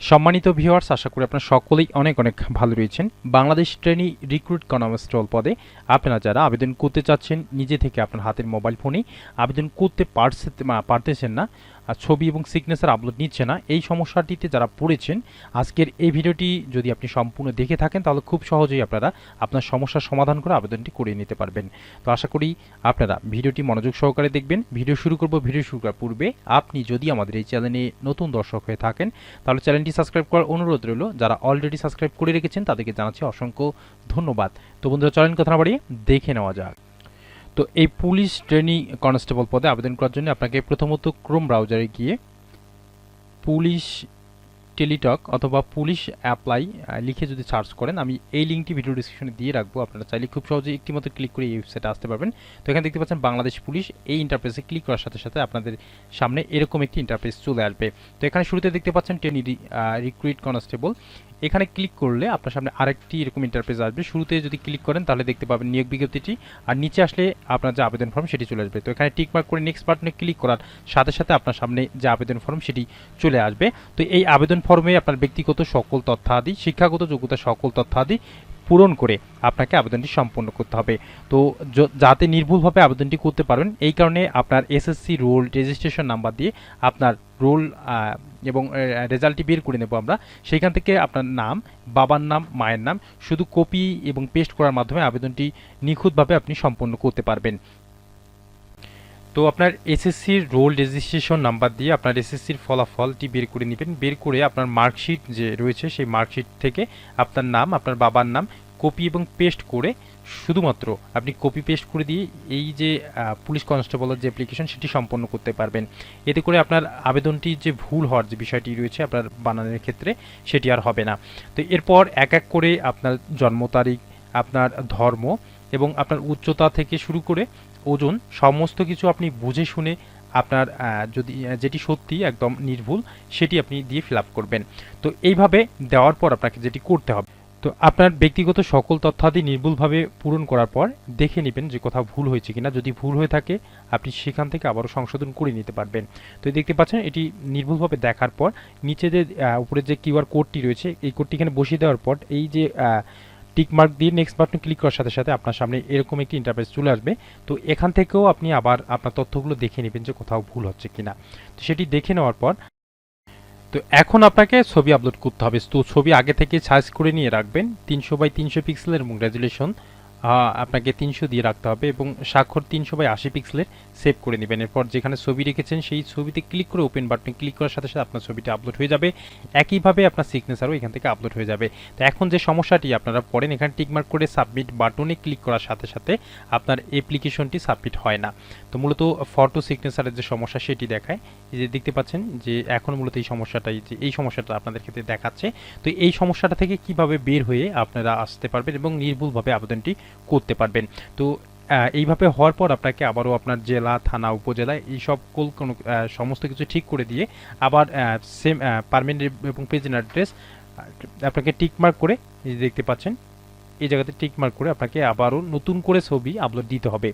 সম্মানিত ভিউয়ার্স, আশা করি আপনারা সকলেই অনেক অনেক ভালো রয়েছেন। বাংলাদেশ ট্রেনি রিক্রুট কনস্টেবল পদে আপনারা যারা আবেদন করতে চাচ্ছেন, নিজে থেকে আপনার হাতের মোবাইল ফোনে আবেদন করতে পারছে পারতেছেন না ছবি এবং সিগনেচার আপলোড নিচ্ছে না। এই সমস্যাটিতে যারা পড়েছেন, আজকের এই ভিডিওটি যদি আপনি সম্পূর্ণ দেখে থাকেন, তাহলে খুব সহজেই আপনারা আপনার সমস্যার সমাধান করে আবেদনটি করে নিতে পারবেন। তো আশা করি আপনারা ভিডিওটি মনোযোগ সহকারে দেখবেন। ভিডিও শুরু করব, ভিডিও শুরু করার পূর্বে আপনি যদি আমাদের এই চ্যানেলে নতুন দর্শক হয়ে থাকেন, তাহলে চ্যানেলটি সাবস্ক্রাইব করার অনুরোধ রইল। যারা অলরেডি সাবস্ক্রাইব করে রেখেছেন, তাদেরকে জানাচ্ছি অসংখ্য ধন্যবাদ। তো বন্ধুরা, চলেন কথা বাড়িয়ে দেখে নেওয়া যাক। তো এই পুলিশ ট্রেনিং কনস্টেবল পদে আবেদন করার জন্য আপনাকে প্রথমত ক্রোম ব্রাউজারে গিয়ে পুলিশ টেলিটক অথবা পুলিশ অ্যাপ্লাই লিখে যদি সার্চ করেন, আমি এই লিঙ্কটি ভিডিও ডিসক্রিপশনে দিয়ে রাখব। আপনারা চাইলে খুব সহজে একটি মতো ক্লিক করে এই ওয়েবসাইটে আসতে পারবেন। তো এখানে দেখতে পাচ্ছেন বাংলাদেশ পুলিশ, এই ইন্টারফেসে ক্লিক করার সাথে সাথে আপনাদের সামনে এরকম একটি ইন্টারফেস চলে আসবে। তো এখানে শুরুতে দেখতে পাচ্ছেন টেনি রিক্রুইট কনস্টেবল এখানে ক্লিক করলে আপনার সামনে আরেকটি এরকম ইন্টারফেস আসবে। শুরুতে যদি ক্লিক করেন, তাহলে দেখতে পাবেন নিয়োগ বিজ্ঞপ্তিটি। আর নিচে আসলে আপনার যে আবেদন ফর্ম সেটি চলে আসবে। তো এখানে টিকমার্ক করে নেক্সট বাটনে ক্লিক করার সাথে সাথে আপনার সামনে যে আবেদন ফর্ম সেটি চলে আসবে। তো এই আবেদন ফর্মে আপনার ব্যক্তিগত সকল তথ্যাদি, শিক্ষাগত যোগ্যতা সকল তথ্যাদি পূরণ করে আপনাকে আবেদনটি সম্পন্ন করতে হবে। তো যাতে নির্ভুলভাবে আবেদনটি করতে পারেন এই কারণে আপনার এসএসসি রোল রেজিস্ট্রেশন নাম্বার দিয়ে আপনার রোল এবং রেজাল্টটি বের করে নেব আমরা। সেইখান থেকে আপনার নাম, বাবার নাম, মায়ের নাম, শুধু কপি এবং পেস্ট করার মাধ্যমে আবেদনটি নিখুঁতভাবে আপনি সম্পন্ন করতে পারবেন। তো আপনার এসএসসির রোল রেজিস্ট্রেশন নাম্বার দিয়ে আপনার এসএসসির ফলাফলটি বের করে নেবেন। বের করে আপনার মার্কশিট যে রয়েছে, সেই মার্কশিট থেকে আপনার নাম, আপনার বাবার নাম কপি এবং পেস্ট করে শুধুমাত্র আপনি কপি পেস্ট করে দিয়ে এই যে পুলিশ কনস্টেবলের যে অ্যাপ্লিকেশন সেটি সম্পন্ন করতে পারবেন। এতে করে আপনার আবেদনটি যে ভুল হওয়ার যে বিষয়টি রয়েছে আপনার বানানোর ক্ষেত্রে সেটি আর হবে না। তো এরপর এক এক করে আপনার জন্ম তারিখ, আপনার ধর্ম এবং আপনার উচ্চতা থেকে শুরু করে ওজন, সমস্ত কিছু আপনি বুঝে শুনে আপনার যদি যেটি সত্যি একদম নির্ভুল, সেটি আপনি দিয়ে ফিল করবেন। তো এইভাবে দেওয়ার পর আপনাকে যেটি করতে হবে, তো আপনার ব্যক্তিগত সকল তথ্যাদি নির্ভুলভাবে পূরণ করার পর দেখে নেবেন যে কোথাও ভুল হয়েছে কিনা। যদি ভুল হয়ে থাকে, আপনি সেখান থেকে আবারও সংশোধন করে নিতে পারবেন। তো দেখতে পাচ্ছেন, এটি নির্ভুলভাবে দেখার পর নিচে যে উপরে যে কিউআর কোডটি রয়েছে, এই কোডটি এখানে বসিয়ে দেওয়ার পর এই যে টিক মার্ক দিয়ে নেক্সট বাটন ক্লিক করার সাথে সাথে আপনার সামনে এরকম একটি ইন্টারফেস চলে আসবে। তো এখান থেকেও আপনি আবার আপনার তথ্যগুলো দেখে নেবেন যে কোথাও ভুল হচ্ছে কিনা। তো সেটি দেখে নেওয়ার পর, তো এখন আপনাকে ছবি আপলোড করতে হবে। তো ছবি আগে থেকে সাইজ করে নিয়ে রাখবেন। তিনশো বাই তিনশো পিক্সেলের এবং রেজুলেশন আপনাকে তিনশো দিয়ে রাখতে হবে এবং স্বাক্ষর তিনশো বাই আশি পিক্সেলের সেভ করে নেবেন। এরপর যেখানে ছবি রেখেছেন সেই ছবিতে ক্লিক করে ওপেন বাটনে ক্লিক করার সাথে সাথে আপনার ছবিটা আপলোড হয়ে যাবে। একইভাবে আপনার সিগনেচারও এখান থেকে আপলোড হয়ে যাবে। তো এখন যে সমস্যাটি আপনারা পড়েন, এখানে টিকমার্ক করে সাবমিট বাটনে ক্লিক করার সাথে সাথে আপনার অ্যাপ্লিকেশনটি সাবমিট হয় না। তো মূলত ফটো সিগনেচারের যে সমস্যা সেটি দেখায়। যে দেখতে পাচ্ছেন যে এখন মূলত এই সমস্যাটাই যে এই সমস্যাটা আপনাদের ক্ষেত্রে দেখাচ্ছে। তো এই সমস্যাটা থেকে কীভাবে বের হয়ে আপনারা আসতে পারবেন এবং নির্ভুলভাবে আবেদনটি করতে পারবেন? তো এইভাবে হওয়ার পর আপনাকে আবারও আপনার জেলা, থানা, উপজেলা এই সকল কোনো সমস্ত কিছু ঠিক করে দিয়ে আবার সেম পারমানেন্ট এবং প্রেজেন্ট অ্যাড্রেস আপনাকে টিকমার্ক করে দেখতে পাচ্ছেন, এই জায়গাতে টিকমার্ক করে আপনাকে আবারও নতুন করে ছবি আপলোড দিতে হবে।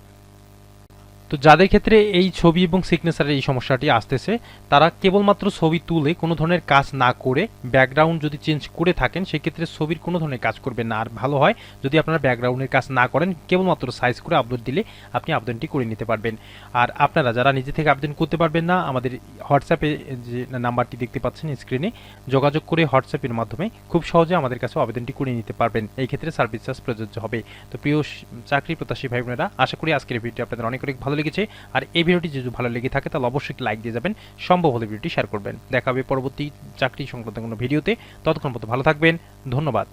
তো যাদের ক্ষেত্রে এই ছবি এবং সিগনেচারের এই সমস্যাটি আসতেছে, তারা কেবলমাত্র ছবি তুলে কোনো ধরনের কাজ না করে ব্যাকগ্রাউন্ড যদি চেঞ্জ করে থাকেন, সেক্ষেত্রে ছবির কোনো ধরনের কাজ করবেন না। আর ভালো হয় যদি আপনারা ব্যাকগ্রাউন্ডের কাজ না করেন, কেবলমাত্র সাইজ করে আপলোড দিলে আপনি আবেদনটি করে নিতে পারবেন। আর আপনারা যারা নিজে থেকে আবেদন করতে পারবেন না, আমাদের হোয়াটসঅ্যাপে যে নাম্বারটি দেখতে পাচ্ছেন স্ক্রিনে যোগাযোগ করে হোয়াটসঅ্যাপের মাধ্যমে খুব সহজে আমাদের কাছে আবেদনটি করে নিতে পারবেন। এই ক্ষেত্রে সার্ভিস চার্জ প্রযোজ্য হবে। তো প্রিয় চাকরি প্রত্যাশী ভাই বোনেরা আশা করি আজকের এই ভিডিওটি আপনাদের অনেক অনেক ভালো লেগেছে। আর এই ভিডিওটি যদি ভালো লেগে থাকে, তাহলে অবশ্যই লাইক দিয়ে যাবেন, সম্ভব হলে ভিডিওটি শেয়ার করবেন। দেখা হবে পরবর্তী চাকরি সংক্রান্ত কোনো ভিডিওতে। ততক্ষণ পর্যন্ত ভালো থাকবেন। ধন্যবাদ।